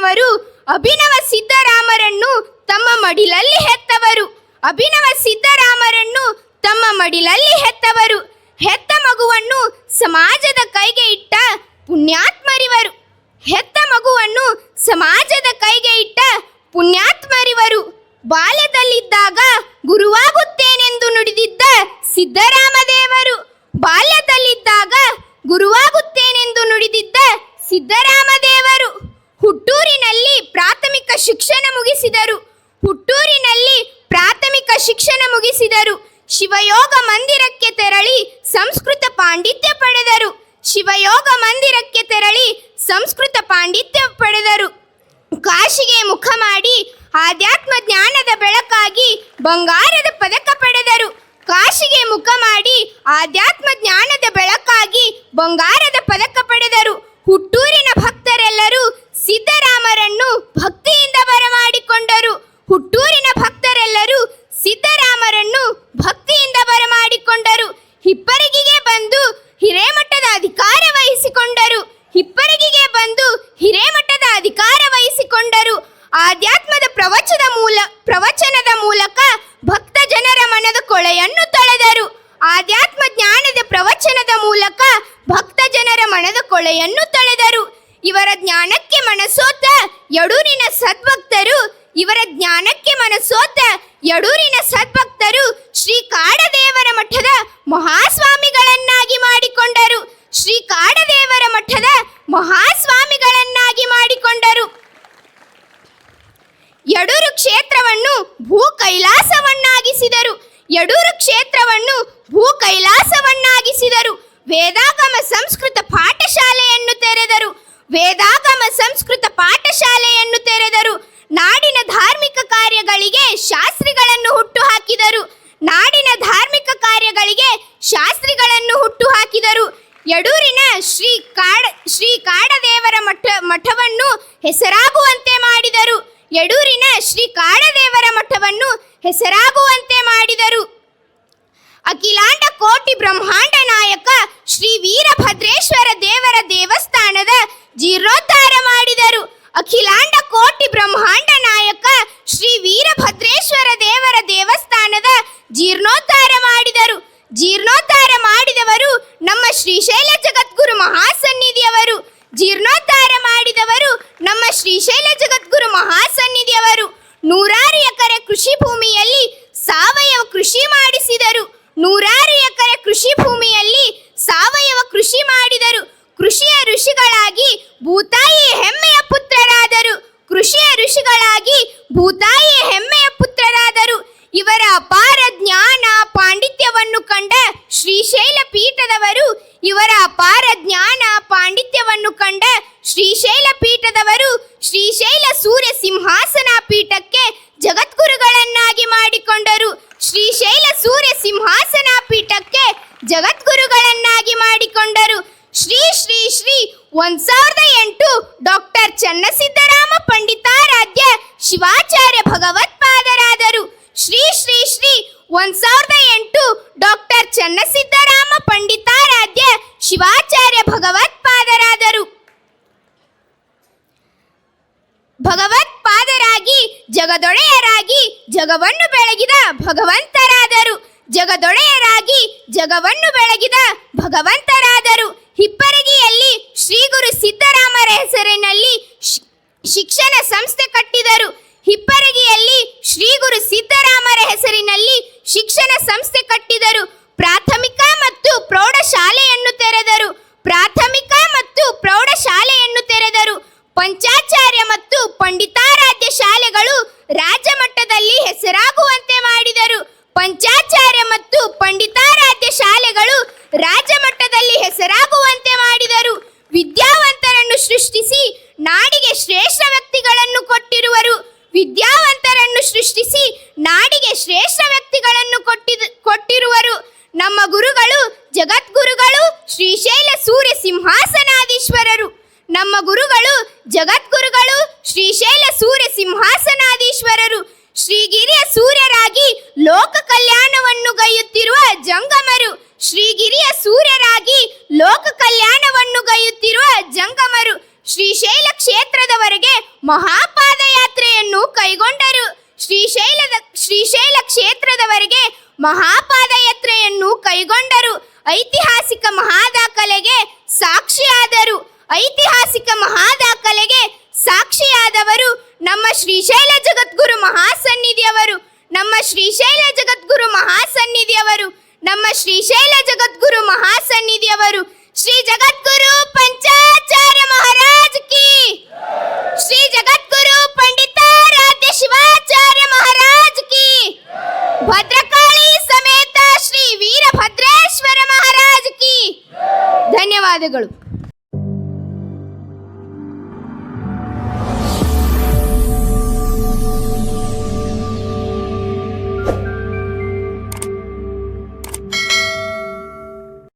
ಸಿದ್ದರಾಮಯ್ಯನವರು ಅಭಿನವ ಸಿದ್ದರಾಮರನ್ನು ತಮ್ಮ ಮಡಿಲಲ್ಲಿ ಹೆತ್ತವರು. ಅಭಿನವ ಸಿದ್ದರಾಮರನ್ನು ತಮ್ಮ ಮಡಿಲಲ್ಲಿ ಹೆತ್ತವರು. ಹೆತ್ತ ಮಗುವನ್ನು ಸಮಾಜದ ಕೈಗೆ ಇಟ್ಟ ಪುಣ್ಯಾತ್ಮರಿವರು. ಹೆತ್ತ ಮಗುವನ್ನು ಸಮಾಜದ ಕೈಗೆ ಇಟ್ಟ ಪುಣ್ಯಾತ್ಮರಿವರು. ಬಾಲ್ಯದಲ್ಲಿದ್ದಾಗ ಗುರುವಾಗುತ್ತೇನೆಂದು ನುಡಿದಿದ್ದ ಸಿದ್ದರಾಮದೇವರು ಬಾಲ್ಯದಲ್ಲಿದ್ದಾಗ ಗುರುವಾಗುತ್ತೇನೆಂದು ನುಡಿದಿದ್ದ ಸಿದ್ದರಾಮದೇವರು ಹುಟ್ಟೂರಿನಲ್ಲಿ ಪ್ರಾಥಮಿಕ ಶಿಕ್ಷಣ ಮುಗಿಸಿದರು ಹುಟ್ಟೂರಿನಲ್ಲಿ ಪ್ರಾಥಮಿಕ ಶಿಕ್ಷಣ ಮುಗಿಸಿದರು ಶಿವಯೋಗ ಮಂದಿರಕ್ಕೆ ತೆರಳಿ ಸಂಸ್ಕೃತ ಪಾಂಡಿತ್ಯ ಪಡೆದರು. ಶಿವಯೋಗ ಮಂದಿರಕ್ಕೆ ತೆರಳಿ ಸಂಸ್ಕೃತ ಪಾಂಡಿತ್ಯ ಪಡೆದರು. ಕಾಶಿಗೆ ಮುಖ ಮಾಡಿ ಆಧ್ಯಾತ್ಮ ಜ್ಞಾನದ ಬೆಳಕಾಗಿ ಬಂಗಾರದ ಪದಕ ಪಡೆದರು. ಕಾಶಿಗೆ ಮುಖ ಮಾಡಿ ಆಧ್ಯಾತ್ಮ ಜ್ಞಾನದ ಬೆಳಕಾಗಿ ಬಂಗಾರದ ಪದಕ ಪ್ರವಚನದ ಮೂಲ, ಪ್ರವಚನದ ಮೂಲಕ ಭಕ್ತ ಜನರ ಮನದ ಕೊಳೆಯನ್ನು ತೊಳೆದರು. ಆಧ್ಯಾತ್ಮ ಜ್ಞಾನದ ಪ್ರವಚನದ ಮೂಲಕ ಭಕ್ತ ಜನರ ಮನದ ಕೊಳೆಯನ್ನು ತೊಳೆದರು. ಇವರ ಜ್ಞಾನಕ್ಕೆ ಮನಸೋತ ಯಡೂರಿನ ಸದ್ಭಕ್ತರು, ಇವರ ಜ್ಞಾನಕ್ಕೆ ಮನಸೋತ ಯಡೂರಿನ ಸದ್ಭಕ್ತರು ಶ್ರೀ ಕಾಡದೇವರ ಮಠದ ಮಹಾಸ್ವಾಮಿಗಳನ್ನಾಗಿ ಮಾಡಿಕೊಂಡರು ಶ್ರೀ ಕಾಡದೇವರ ಮಠದ ಮಹಾಸ್ವಾಮಿಗಳನ್ನಾಗಿ ಮಾಡಿಕೊಂಡರು ಯಡೂರು ಕ್ಷೇತ್ರವನ್ನು ಭೂ ಕೈಲಾಸವನ್ನಾಗಿಸಿದರು ಯಡೂರು ಕ್ಷೇತ್ರವನ್ನು ಭೂ ಕೈಲಾಸವನ್ನಾಗಿಸಿದರು ವೇದಾಗಮ ಸಂಸ್ಕೃತ ಪಾಠಶಾಲೆಯನ್ನು ತೆರೆದರು. ವೇದಾಗಮ ಸಂಸ್ಕೃತ ಪಾಠಶಾಲೆಯನ್ನು ತೆರೆದರು. ನಾಡಿನ ಧಾರ್ಮಿಕ ಕಾರ್ಯಗಳಿಗೆ ಶಾಸ್ತ್ರಿಗಳನ್ನು ಹುಟ್ಟು ಹಾಕಿದರು ನಾಡಿನ ಧಾರ್ಮಿಕ ಕಾರ್ಯಗಳಿಗೆ ಶಾಸ್ತ್ರಿಗಳನ್ನು ಹುಟ್ಟು ಹಾಕಿದರು ಯಡೂರಿನ ಶ್ರೀ ಕಾಡ, ಶ್ರೀ ಕಾಡದೇವರ ಮಠ, ಮಠವನ್ನು ಹೆಸರಾಗುವಂತೆ ಮಾಡಿದರು. ಯಡೂರಿನ ಶ್ರೀ ಕಾಡದೇವರ ಮಠವನ್ನು ಹೆಸರಾಗುವಂತೆ ಮಾಡಿದರು. ಅಖಿಲಾಂಡ ಕೋಟಿ ಬ್ರಹ್ಮಾಂಡ ಋಷಿಗಳಾಗಿ ಭೂತಾಯಿ ಹೆಮ್ಮೆಯ ಪುತ್ರರಾದರು. ಕೃಷಿಯ ಋಷಿಗಳಾಗಿ ಭೂತಾಯಿ ಹೆಮ್ಮೆಯ ಪುತ್ರರಾದರು. ಇವರ ಅಪಾರ ಜ್ಞಾನ ಪಾಂಡಿತ್ಯವನ್ನು ಕಂಡ ಶ್ರೀಶೈಲ ಪೀಠದವರು ಇವರ ಅಪಾರ ಜ್ಞಾನ ಪಾಂಡಿತ್ಯವನ್ನು ಕಂಡ ಶ್ರೀಶೈಲ ಪೀಠದವರು ಶ್ರೀಶೈಲ ಸೂರ್ಯ ಸಿಂಹಾಸನ ಪೀಠಕ್ಕೆ ಜಗದ್ಗುರುಗಳನ್ನಾಗಿ ಮಾಡಿಕೊಂಡರು. ಶ್ರೀಶೈಲ ಸೂರ್ಯ ಸಿಂಹಾಸನ ಪೀಠಕ್ಕೆ ಜಗದ್ಗುರುಗಳನ್ನಾಗಿ ಮಾಡಿಕೊಂಡರು. ಶ್ರೀ ಶ್ರೀ ಶ್ರೀ ಒಂದ್ ಸಾವಿರದ ಎಂಟು ಡಾಕ್ಟರ್ ಚನ್ನಸಿದ್ದರಾಮ ಪಂಡಿತಾರಾಧ್ಯ ಶಿವಾಚಾರ್ಯ ಭಗವತ್ಪಾದರಾದರು. ಶ್ರೀ ಶ್ರೀ ಶ್ರೀ ಒಂದ್ ಸಾವಿರದ ಎಂಟು ಡಾಕ್ಟರ್ ಚನ್ನಸಿದ್ದರಾಮ ಪಂಡಿತಾರಾಧ್ಯ ಶಿವಾಚಾರ್ಯ ಭಗವತ್ಪಾದರಾದರು. ಭಗವತ್ಪಾದರಾಗಿ, ಜಗದೊಡೆಯರಾಗಿ, ಜಗವನ್ನು ಬೆಳಗಿದ ಭಗವಂತರಾದರು. ಜಗದೊಡೆಯರಾಗಿ, ಜಗವನ್ನು ಬೆಳಗಿದ ಭಗವಂತರಾದರು. ಹಿಪ್ಪರಗಿಯಲ್ಲಿ ಶ್ರೀ ಗುರು ಸಿದ್ದರಾಮರ ಹೆಸರಿನಲ್ಲಿ ಶಿ- ಶಿಕ್ಷಣ ಸಂಸ್ಥೆ ಕಟ್ಟಿದರು. ಹಿಪ್ಪರಗಿಯಲ್ಲಿ ಶ್ರೀ ಗುರು ಸಿದ್ದರಾಮರ ಹೆಸರಿನಲ್ಲಿ ಶಿಕ್ಷಣ ಸಂಸ್ಥೆ ಕಟ್ಟಿದರು. ಪ್ರಾಥಮಿಕ ಮತ್ತು ಪ್ರೌಢಶಾಲೆಯನ್ನು ತೆರೆದರು. ಪ್ರಾಥಮಿಕ ಮತ್ತು ಪ್ರೌಢಶಾಲೆಯನ್ನು ತೆರೆದರು. ಪಂಚಾಚಾರ್ಯ ಮತ್ತು ಪಂಡಿತಾರಾಧ್ಯ ಶಾಲೆಗಳು ರಾಜ್ಯ ಮಟ್ಟದಲ್ಲಿ ಹೆಸರಾಗುವಂತೆ ಮಾಡಿದರು. ಪಂಚಾಚಾರ್ಯ ಮತ್ತು ಪಂಡಿತಾರಾಧ್ಯ ಜಗದ್ಗುರುಗಳು ಶ್ರೀಶೈಲ ಸೂರ್ಯ ಸಿಂಹಾಸನಾದೀಶ್ವರರು ನಮ್ಮ ಗುರುಗಳು ಜಗದ್ಗುರುಗಳು ಶ್ರೀಶೈಲ ಸೂರ್ಯ ಸಿಂಹಾಸನಾದೀಶ್ವರರು ಶ್ರೀಗಿರಿಯ ಸೂರ್ಯರಾಗಿ ಲೋಕ ಕಲ್ಯಾಣವನ್ನು ಗೈಯುತ್ತಿರುವ ಜಂಗಮರು. ಶ್ರೀಗಿರಿಯ ಸೂರ್ಯರಾಗಿ ಲೋಕ ಕಲ್ಯಾಣವನ್ನು ಗೈಯುತ್ತಿರುವ ಜಂಗಮರು. ಶ್ರೀಶೈಲ ಕ್ಷೇತ್ರದವರೆಗೆ ಮಹಾಪಾದಯಾತ್ರೆಯನ್ನು ಕೈಗೊಂಡರು. ಶ್ರೀಶೈಲದ ಶ್ರೀಶೈಲ ಕ್ಷೇತ್ರದವರೆಗೆ ಮಹಾಪಾದಯಾತ್ರೆಯನ್ನು ಕೈಗೊಂಡರು. ಐತಿಹಾಸಿಕ ಮಹಾದಾಖಲೆಗೆ ಸಾಕ್ಷಿಯಾದರು. ಐತಿಹಾಸಿಕ ಮಹಾದಾಖಲೆಗೆ ಸಾಕ್ಷಿಯಾದವರು ನಮ್ಮ ಶ್ರೀಶೈಲ ಜಗದ್ಗುರು ಮಹಾಸನ್ನಿಧಿಯವರು. ನಮ್ಮ ಶ್ರೀಶೈಲ ಜಗದ್ಗುರು ಮಹಾಸನ್ನಿಧಿಯವರು. ನಮ್ಮ ಶ್ರೀಶೈಲ ಜಗದ್ಗುರು ಮಹಾಸನ್ನಿಧಿಯವರು. ಶ್ರೀ ಜಗದ್ಗುರು ಪಂಚಾಚಾರ್ಯ ಮಹಾರಾಜ್ ಕಿ. ಶ್ರೀ ಜಗದ್ಗುರು ಪಂಡಿತಾರಾಧ್ಯ ಶಿವಾಚಾರ್ಯ ಧನ್ಯವಾದಗಳು